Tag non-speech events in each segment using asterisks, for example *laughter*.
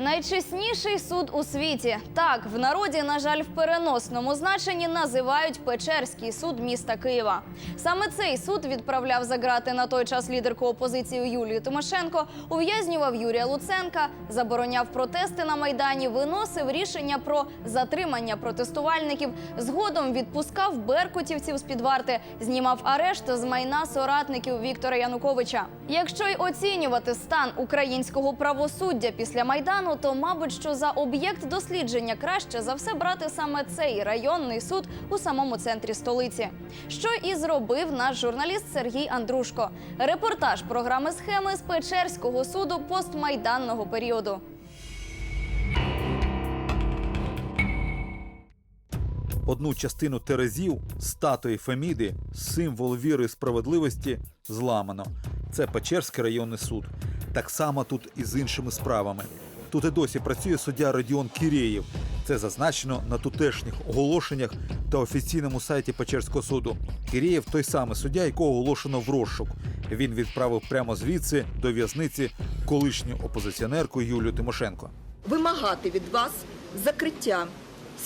Найчесніший суд у світі. Так, в народі, на жаль, в переносному значенні називають Печерський суд міста Києва. Саме цей суд відправляв за грати на той час лідерку опозиції Юлію Тимошенко, ув'язнював Юрія Луценка, забороняв протести на майдані, виносив рішення про затримання протестувальників. Згодом відпускав беркутівців з під варти, знімав арешт з майна соратників Віктора Януковича. Якщо й оцінювати стан українського правосуддя після майдану, то мабуть, що за об'єкт дослідження краще за все брати саме цей районний суд у самому центрі столиці. Що і зробив наш журналіст Сергій Андрушко. Репортаж програми схеми з Печерського суду постмайданного періоду. Одну частину терезів, статуї Феміди, символ віри і справедливості, зламано. Це Печерський районний суд. Так само тут і з іншими справами. Тут і досі працює суддя Радіон Кірєєв. Це зазначено на тутешніх оголошеннях та офіційному сайті Печерського суду. Кірєєв той самий суддя, якого оголошено в розшук. Він відправив прямо звідси до в'язниці колишню опозиціонерку Юлію Тимошенко. вимагати від вас закриття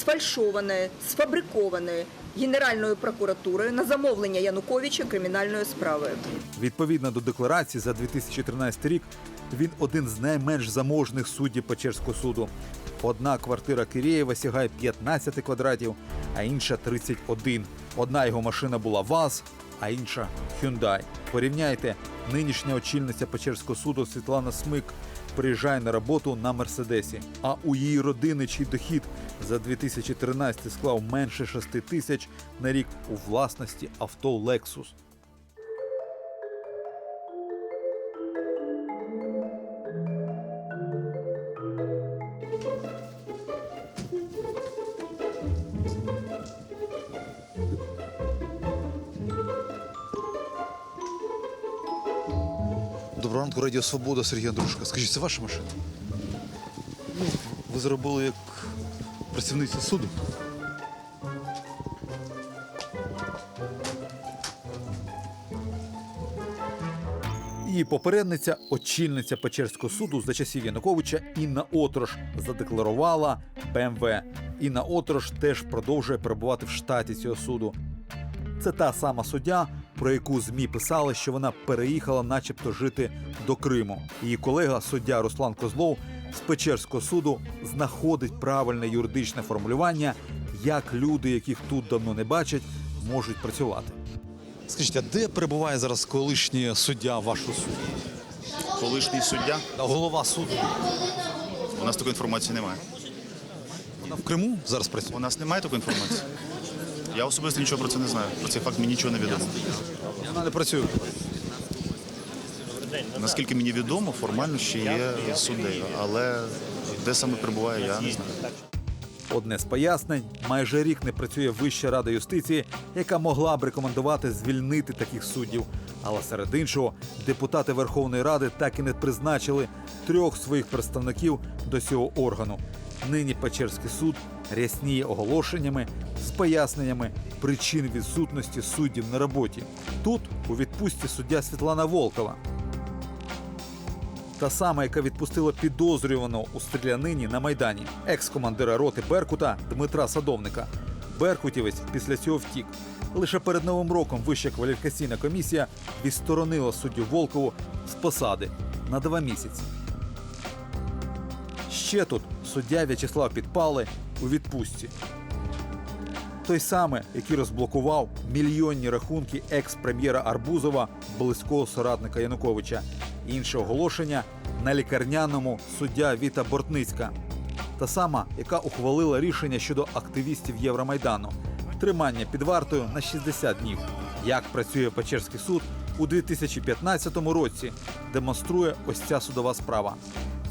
сфальшованої, сфабрикованої Генеральною прокуратурою на замовлення Януковича кримінальної справи. Відповідно до декларації за 2013 рік, він один з найменш заможних суддів Печерського суду. Одна квартира Кирєєва сягає 15 квадратів, а інша 31. Одна його машина була ВАЗ, а інша Hyundai. Порівняйте, нинішня очільниця Печерського суду Світлана Смик приїжджає на роботу на Мерседесі. А у її родини чий дохід за 2013 склав менше 6 тисяч на рік у власності авто Lexus. Доброго ранку, Радіо Свобода, Сергій Андрушка. Скажіть, це ваша машина? Ви зробили як працівниця суду. Її попередниця, очільниця Печерського суду за часів Януковича Інна Отрош задекларувала БМВ. Інна Отрош теж продовжує перебувати в штаті цього суду. Це та сама суддя, про яку ЗМІ писали, що вона переїхала, начебто, жити до Криму. Її колега, суддя Руслан Козлов з Печерського суду знаходить правильне юридичне формулювання, як люди, яких тут давно не бачать, можуть працювати. Скажіть, а де перебуває зараз колишній суддя вашого суду? Колишній суддя. Голова суду? У нас такої інформації немає. Вона в Криму зараз працює. У нас немає такої інформації. Я особисто нічого про це не знаю. Про цей факт мені нічого не відомо. Вона не працює. Наскільки мені відомо, формально ще є суддею, але де саме перебуває, я не знаю. Одне з пояснень: майже рік не працює Вища рада юстиції, яка могла б рекомендувати звільнити таких суддів. Але серед іншого, депутати Верховної Ради так і не призначили трьох своїх представників до цього органу. Нині Печерський суд рясніє оголошеннями з поясненнями причин відсутності суддів на роботі. Тут у відпустці суддя Світлана Волкова, та сама, яка відпустила підозрюваного у стрілянині на майдані, екс-командира роти Беркута Дмитра Садовника. Беркутівець після цього втік. Лише перед новим роком Вища кваліфікаційна комісія відсторонила суддю Волкову з посади на два місяці. Ще тут суддя В'ячеслав Підпали у відпустці. Той самий, який розблокував мільйонні рахунки екс-прем'єра Арбузова, близького соратника Януковича. Інше оголошення на лікарняному суддя Віта Бортницька. Та сама, яка ухвалила рішення щодо активістів Євромайдану. Тримання під вартою на 60 днів. Як працює Печерський суд у 2015 році, демонструє ось ця судова справа.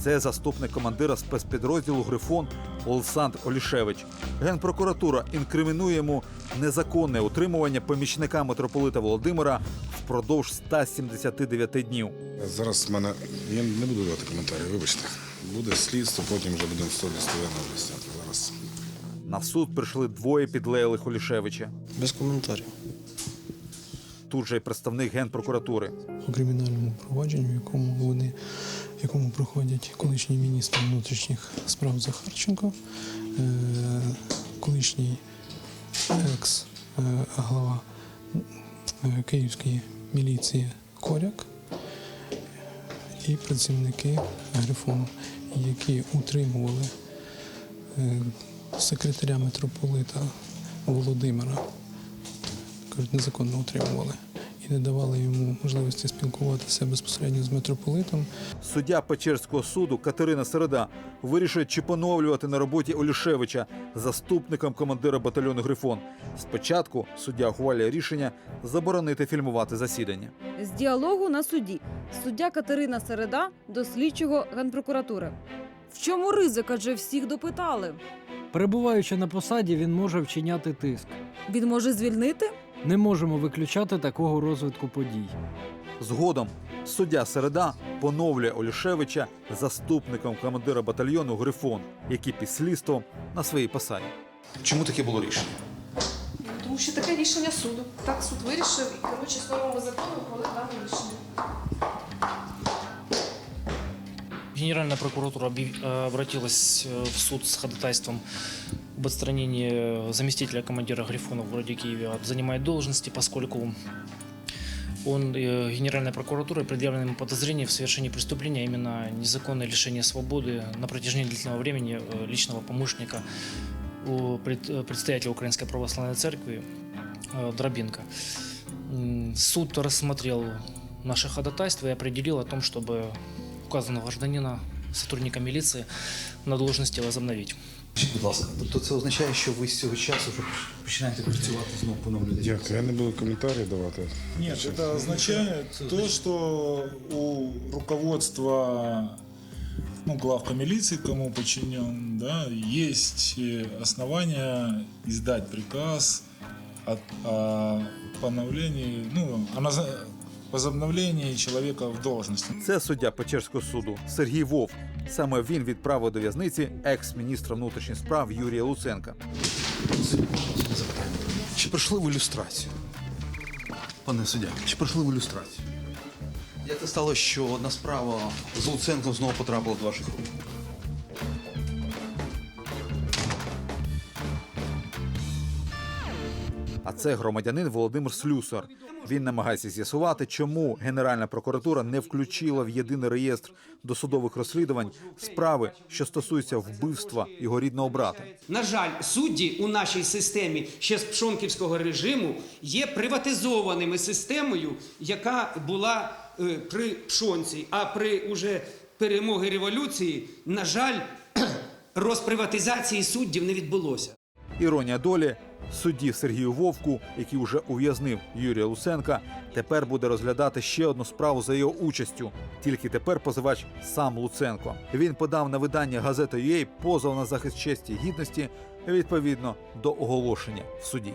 Це заступник командира спецпідрозділу Грифон Олександр Олішевич. Генпрокуратура інкримінує йому незаконне утримування помічника митрополита Володимира впродовж 179 днів. Зараз в мене я не буду давати коментарі, вибачте. Буде слідство, потім вже будемо сто виясняти. Зараз На суд прийшли двоє підлеглих Олішевича. Без коментарів. Тут же й представник генпрокуратури. У кримінальному провадженні, в якому вони якому проходять колишній міністр внутрішніх справ Захарченко, е, колишній екс-глава е, Київської міліції Коряк і працівники Грифону, які утримували е, секретаря митрополита Володимира, кажуть, незаконно утримували і не давали йому можливості спілкуватися безпосередньо з митрополитом. Суддя Печерського суду Катерина Середа вирішує, чи поновлювати на роботі Олішевича заступником командира батальйону Грифон. Спочатку суддя ухвалює рішення заборонити фільмувати засідання. з діалогу на суді. Суддя Катерина Середа до слідчого генпрокуратури. В чому ризик? Адже всіх допитали. Перебуваючи на посаді, він може вчиняти тиск. Він може звільнити? Не можемо виключати такого розвитку подій. Згодом суддя Середа поновлює Олішевича заступником командира батальйону Грифон, який під слідством на своїй посаді. Чому таке було рішення? Тому що таке рішення суду. Так суд вирішив і коротше, з нормами закону про дане рішення. Генеральная прокуратура объяв- э, обратилась э, в суд с ходатайством об отстранении э, заместителя командира Грифона в городе Киеве от занимает должности, поскольку он э, Генеральной прокуратурой предъявлено ему подозрение в совершении преступления, а именно незаконное лишение свободы на протяжении длительного времени э, личного помощника у пред- э, предстоятеля Украинской Православной Церкви э, Дробинка. М, Суд рассмотрел наше ходатайство и определил о том, чтобы указанного гражданина, сотрудника милиции, на должности возобновить. Скажіть, будь ласка, тобто це означає, що ви з цього часу вже починаєте працювати знову поновлюєте? Дякую, я не буду коментарі давати. Нет, это означает то, что у руководства ну, главка милиции, кому подчинен, да, есть э, основания издать приказ о, о поновлении, ну, о возобновлении человека в должности. Це суддя Печерського суду Сергій Вовк. Саме він відправив до в'язниці екс-міністра внутрішніх справ Юрія Луценка. Чи пройшли в ілюстрацію? Пане суддя, чи пройшли в ілюстрацію? Як це стало, що одна справа з Луценком знову потрапила до ваших рук? Це громадянин Володимир Слюсар. Він намагається з'ясувати, чому Генеральна прокуратура не включила в єдиний реєстр досудових розслідувань справи, що стосуються вбивства його рідного брата. На жаль, судді у нашій системі ще з пшонківського режиму є приватизованими системою, яка була е, при пшонці, а при уже перемоги революції, на жаль, *clears throat* розприватизації суддів не відбулося. Іронія долі судді Сергію Вовку, який уже ув'язнив Юрія Луценка, тепер буде розглядати ще одну справу за його участю. Тільки тепер позивач сам Луценко. Він подав на видання газети UA позов на захист честі і гідності відповідно до оголошення в суді.